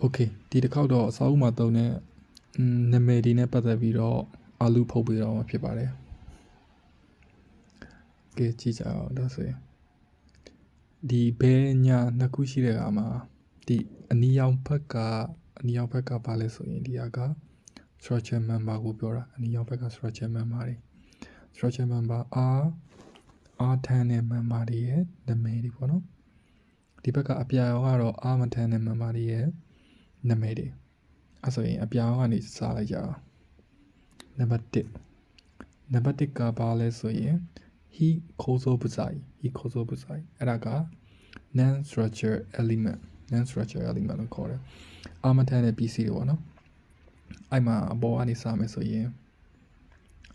โอเคဒီတစ်ခေါက်တော့အစာအုပ်မှာတုံးတဲ့อืมနာမည်ဒီနဲ့ပတ်သက်ပြီးတော့အာလူဖုတ်ပေးတော့မှာဖြစ်ပါတယ်ကဲကြည့်ကြအောင်ဒါဆိုရင်ဒီဘဲညာနှစ်ခုရှိတဲ့အခါမှာဒီအနီရောင်ဘက်ကအနီရောင်ဘက်ကဘာလဲဆိုရင်ဒီဟာက structure member ကိုပြောတာအနီရောင်ဘက်က structure member တွေ structure member R R ထန်တဲ့ member တွေရဲ့နာမည်တွေပေါ့နော်ဒီဘက်ကအပြာရောကတော့ R မထန်တဲ့ member တွေရဲ့ နာမည်တွေအဲဆိုရင်အပြာရောကနေစလိုက်ကြအောင်နံပါတ်1နံပါတ်1ကဘာလဲဆိုရင် he ခေါ်ဆိုပစာ he ခေါ်ဆိုပစာအဲ့ဒါက non structure element non structure element လို့ခေါ်တယ်အာမထန်တဲ့ PC တွေပေါ့နော်အဲ့မှာအပေါ်ကနေစမယ်ဆိုရင်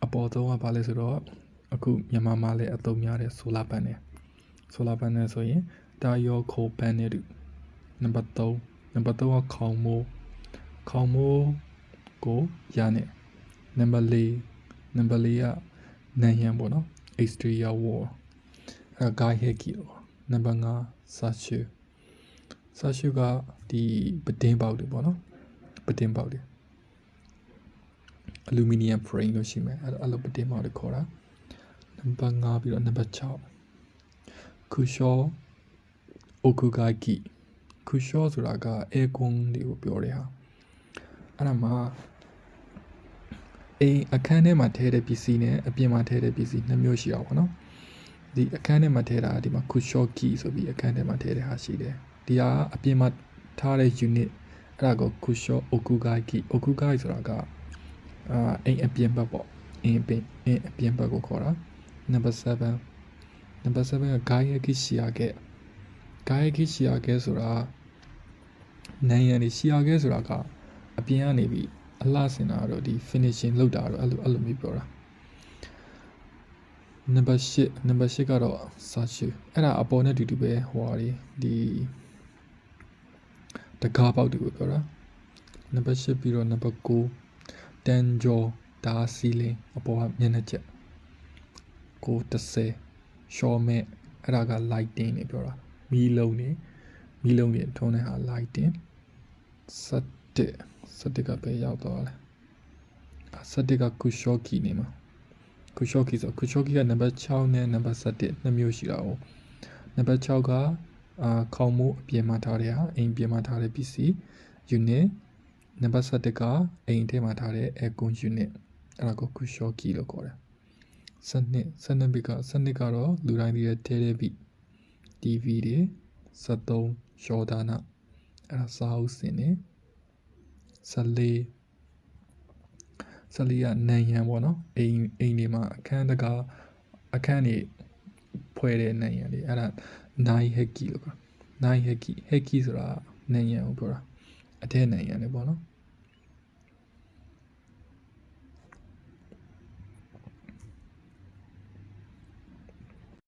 အပေါ်ဆုံးကဘာလဲဆိုတော့အခုမြန်မာမှာလည်းအသုံးများတဲ့ solar panel solar panel ဆိုရင်တာယောခို panel တူနံပါတ်3 နံပါတ်3ကခေါင်မိုးခေါင်မိုးကိုရနေနံပါတ်4နံပါတ်4ကနန်ရံပေါ့နော် exterior wall အဲဂိုင်းဟက်ကီလို့နံပါတ်5ဆာရှူဆာရှူကဒီပတင်းပေါက်တွေပေါ့နော်ပတင်းပေါက်တွေအလူမီနီယမ် frame လို့ရှိမယ်အဲ့ဒါအဲ့လိုပတင်းပေါက်တွေခေါ်တာနံပါတ်5ပြီးတော့နံပါတ်6ခုရှောအို ကူဂိုင်ကီခုရှောဆိုတာကအဲကွန်တွေကိုပြောတဲ့ဟာအဲ့ဒါမှာအိမ်အခန်းထဲမှာထည့်တဲ့ပစ္စည်းနဲ့အပြင်မှာထည့်တဲ့ပစ္စည်းနှစ်မျိုးရှိအောင်ပေါ့နော်ဒီအခန်းထဲမှာထည့်တာဒီမှာခုရှောကီဆိုပြီးအခန်းထဲမှာထည့်တဲ့ဟာရှိတယ်ဒီဟာအပြင်မှာထားတဲ့ unit အဲ့ဒါကိုခုရှောအိုကူဂိုင်ကီအိုကူဂိုင်ဆိုတာကအာအိမ်အပြင်ဘက်ပေါ့အိမ်အပြင်အိမ်အပြင်ဘက်ကိုခေါ်တာ number 7 number 7ကဂိုင်ယကီရှီယာကဲ ဂိုင်ယကီရှီယာကဲဆိုတာနိုင်ရန်နေရှီယာကဲဆိုတာကအပြင်ကနေပြီးအလှဆင်တာတော့ဒီ finishing လောက်တာတော့အဲ့လိုအဲ့လိုမျိုးပြောတာ number 8 number 8ကတော့ search အဲ့ဒါအပေါ်နဲ့တူတူပဲဟိုဟာဒီဒီတကားပေါက်တူကိုပြောတာ number 8ပြီးတော့ number 9 ten jaw ဒါစီလင်းအပေါ်ကမျက်နှာချက်ကို30 short မဲ့အဲ့ဒါက lighting နေပြောတာ မီးလုံးနေမီးလုံးနေထုံးတဲ့ဟာ lighting 17 17ကပဲရောက်တော့လဲ17က kushoki နေမှာ kushoki ဆို kushoki ကနံပါတ်6နဲ့နံပါတ်17နှစ်မျိုးရှိတာ哦နံပါတ်6ကအာခေါင်းမိုးအပြင်မှာထားတဲ့ဟာအိမ်ပြင်မှာထားတဲ့ပစ္စည်း unit နံပါတ်7ကအိမ်ထဲမှာထားတဲ့ aircon unit အဲ့ဒါကို kushoki လို့ခေါ်တယ်စနစ်စနစ်ဘီကစနစ်ကတော့လူတိုင်းသိတဲ့ television TV တွေ73ရှော်ဒါနာအဲ့ဒါစာအုပ်စင်နေ14 14ကနန်ရံပေါ့နော်အိမ်အိမ်တွေမှာအခန်းတကာအခန်းတွေဖွဲ့တဲ့နန်ရံတွေအဲ့ဒါနိုင်ဟက်ကီလို့ခေါ်နိုင်ဟက်ကီဟက်ကီဆိုတာနန်ရံကိုပြောတာအထက်နန်ရံတွေပေါ့နော်